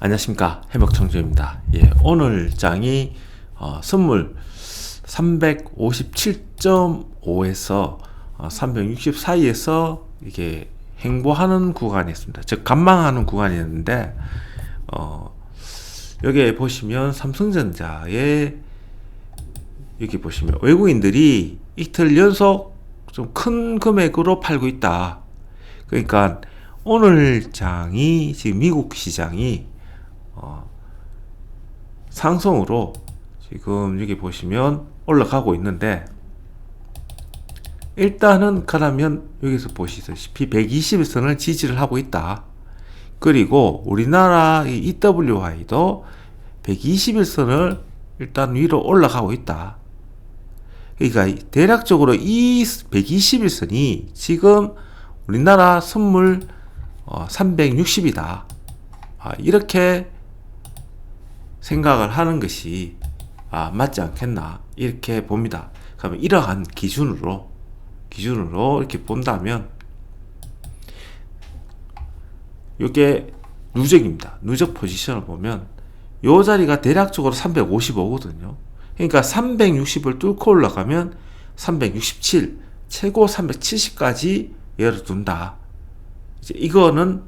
안녕하십니까 해먹청주입니다. 예, 오늘 장이 어, 선물 357.5에서 어, 360 사이에서 이게 행보하는 구간이었습니다. 즉 간망하는 구간이었는데 어, 여기에 보시면 삼성전자의 여기 보시면 외국인들이 이틀 연속 좀 큰 금액으로 팔고 있다. 그러니까 오늘 장이 지금 미국 시장이 어, 상승으로 지금 여기 보시면 올라가고 있는데 일단은 그러면 여기서 보시다시피 120선을 지지를 하고 있다. 그리고 우리나라 EWI도 121선을 일단 위로 올라가고 있다. 그러니까 대략적으로 이 121선이 지금 우리나라 선물 360이다. 아, 이렇게 생각을 하는 것이 아, 맞지 않겠나 이렇게 봅니다. 그러면 이러한 기준으로 기준으로 이렇게 본다면 이게 누적입니다. 누적 포지션을 보면 요 자리가 대략적으로 355거든요. 그러니까 360을 뚫고 올라가면 367, 최고 370까지 열어둔다. 이제 이거는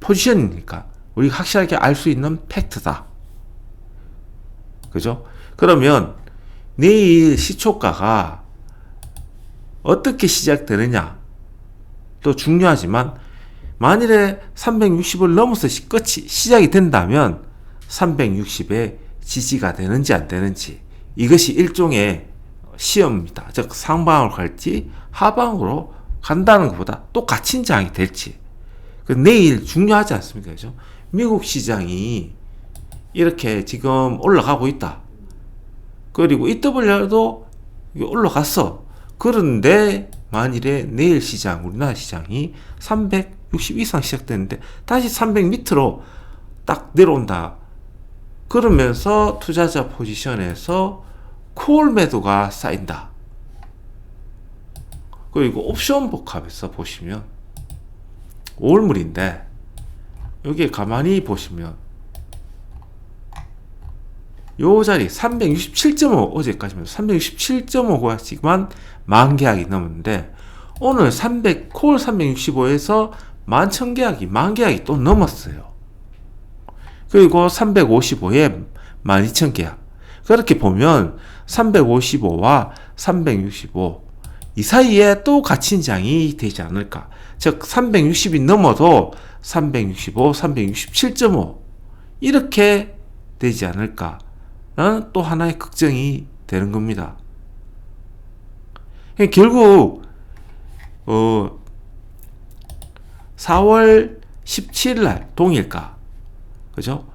포지션이니까 우리 확실하게 알 수 있는 팩트다. 그죠? 그러면 내일 시초가가 어떻게 시작되느냐 또 중요하지만 만일에 360을 넘어서 끝이 시작이 된다면 360에 지지가 되는지 안 되는지 이것이 일종의 시험입니다. 즉 상방으로 갈지 하방으로 간다는 것보다 똑같은 장이 될지 그 내일 중요하지 않습니까? 그죠? 미국 시장이 이렇게 지금 올라가고 있다. 그리고 EWR도 올라갔어. 그런데 만일에 내일 시장, 우리나라 시장이 360 이상 시작되는데 다시 300 밑으로 딱 내려온다. 그러면서 투자자 포지션에서 콜 매도가 쌓인다. 그리고 옵션 복합에서 보시면 올물인데 여기에 가만히 보시면 요 자리 367.5 어제까지만 367.5가지만 만 계약이 넘었는데 오늘 300 콜 365에서 만 천 계약이 만 계약이 또 넘었어요. 그리고 355에 12,000 계약. 그렇게 보면 355와 365 이 사이에 또 갇힌 장이 되지 않을까. 즉 360이 넘어도 365, 367.5 이렇게 되지 않을까. 또 하나의 걱정이 되는 겁니다. 결국 어 4월 17일 날 동일가 그죠?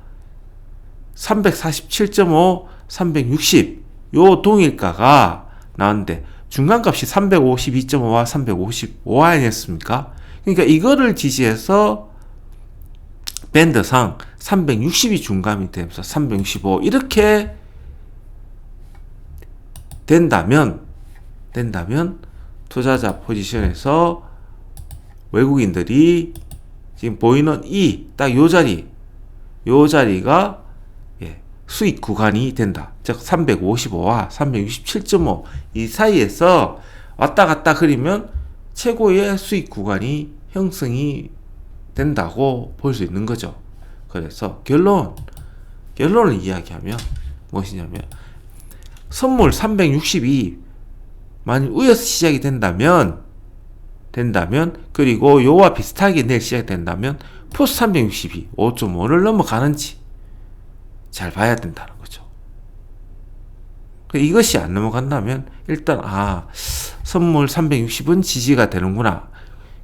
347.5, 360 요 동일가가 나왔는데 중간값이 352.5와 355 아니었습니까? 그러니까 이거를 지지해서 밴드상 360이 중감이 되면서 365 이렇게 된다면 된다면 투자자 포지션에서 외국인들이 지금 보이는 이 딱 요 자리 요 자리가 예, 수익 구간이 된다. 즉 355와 367.5 이 사이에서 왔다 갔다 그리면 최고의 수익 구간이 형성이 된다고 볼 수 있는 거죠. 그래서 결론, 결론을 이야기하면 무엇이냐면 선물 360이 만약 위에서 시작이 된다면 된다면 그리고 요와 비슷하게 내일 시작된다면 포스 360이 5.5를 넘어가는지 잘 봐야 된다는 거죠. 이것이 안 넘어간다면 일단 아 선물 360은 지지가 되는구나.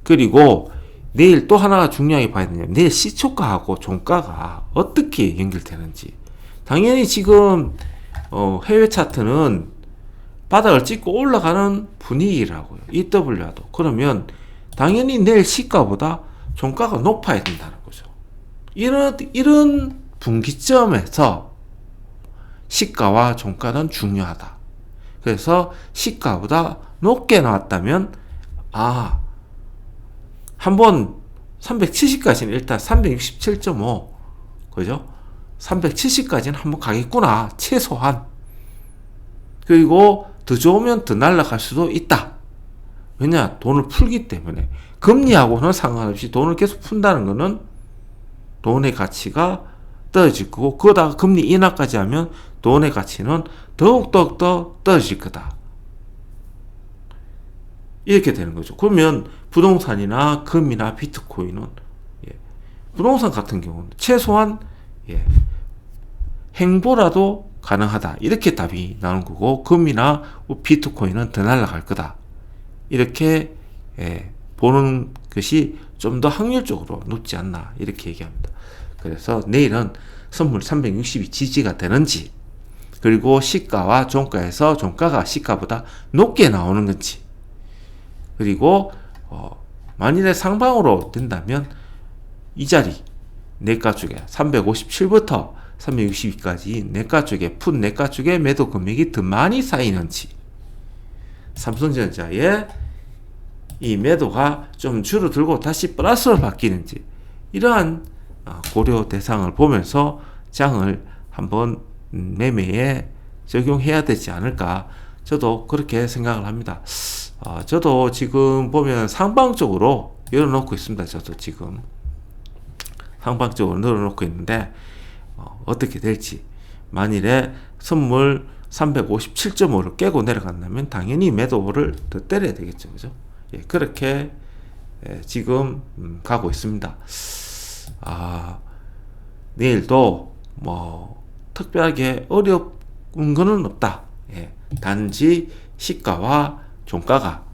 그리고 내일 또 하나가 중요하게 봐야 되냐. 내일 시초가하고 종가가 어떻게 연결되는지. 당연히 지금 어, 해외 차트는 바닥을 찍고 올라가는 분위기라고요. EW도. 그러면 당연히 내일 시가보다 종가가 높아야 된다는 거죠. 이런, 이런 분기점에서 시가와 종가는 중요하다. 그래서 시가보다 높게 나왔다면, 아, 한번 370까지는 일단 367.5 그죠? 370까지는 한번 가겠구나. 최소한. 그리고 더 좋으면 더 날아갈 수도 있다. 왜냐? 돈을 풀기 때문에. 금리하고는 상관없이 돈을 계속 푼다는 거는 돈의 가치가 떨어질 거고, 그거다가 금리 인하까지 하면 돈의 가치는 더욱더욱 더 떨어질 거다. 이렇게 되는 거죠. 그러면 부동산이나 금이나 비트코인은 예, 부동산 같은 경우는 최소한 예, 행보라도 가능하다. 이렇게 답이 나오는 거고 금이나 비트코인은 더 날아갈 거다. 이렇게 예, 보는 것이 좀 더 확률적으로 높지 않나 이렇게 얘기합니다. 그래서 내일은 선물 360이 지지가 되는지 그리고 시가와 종가에서 종가가 시가보다 높게 나오는 건지 그리고 어, 만일에 상방으로 된다면 이 자리 내가 쪽에 357부터 362까지 내가 쪽에 푼 내가 쪽에 매도 금액이 더 많이 쌓이는 지 삼성전자의 이 매도가 좀 줄어들고 다시 플러스로 바뀌는지 이러한 어, 고려 대상을 보면서 장을 한번 음, 매매에 적용해야 되지 않을까 저도 그렇게 생각을 합니다. 어, 저도 지금 보면 상방 쪽으로 열어놓고 있습니다. 저도 지금 상방 쪽으로 늘어놓고 있는데 어, 어떻게 될지 만일에 선물 357.5를 깨고 내려간다면 당연히 매도를 더 때려야 되겠죠. 그죠? 예, 그렇게 예, 지금 음, 가고 있습니다. 아, 내일도 뭐 특별하게 어려운 거는 없다. 예, 단지 시가와 종가가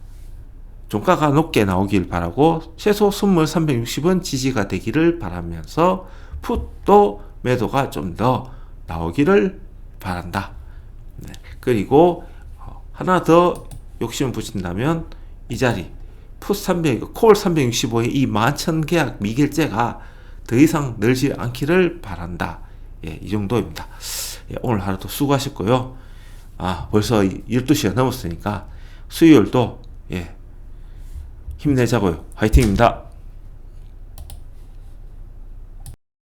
종가가 높게 나오길 바라고 최소 선물 360은 지지가 되기를 바라면서 풋도 매도가 좀 더 나오기를 바란다. 네. 그리고 어, 하나 더 욕심 부신다면 이 자리 풋 300, 콜 365의 이 만천 계약 미결제가 더 이상 늘지 않기를 바란다. 예, 이 정도입니다. 예, 오늘 하루도 수고하셨고요. 아, 벌써 12시가 넘었으니까 수요일도 예, 힘내자고요. 화이팅입니다.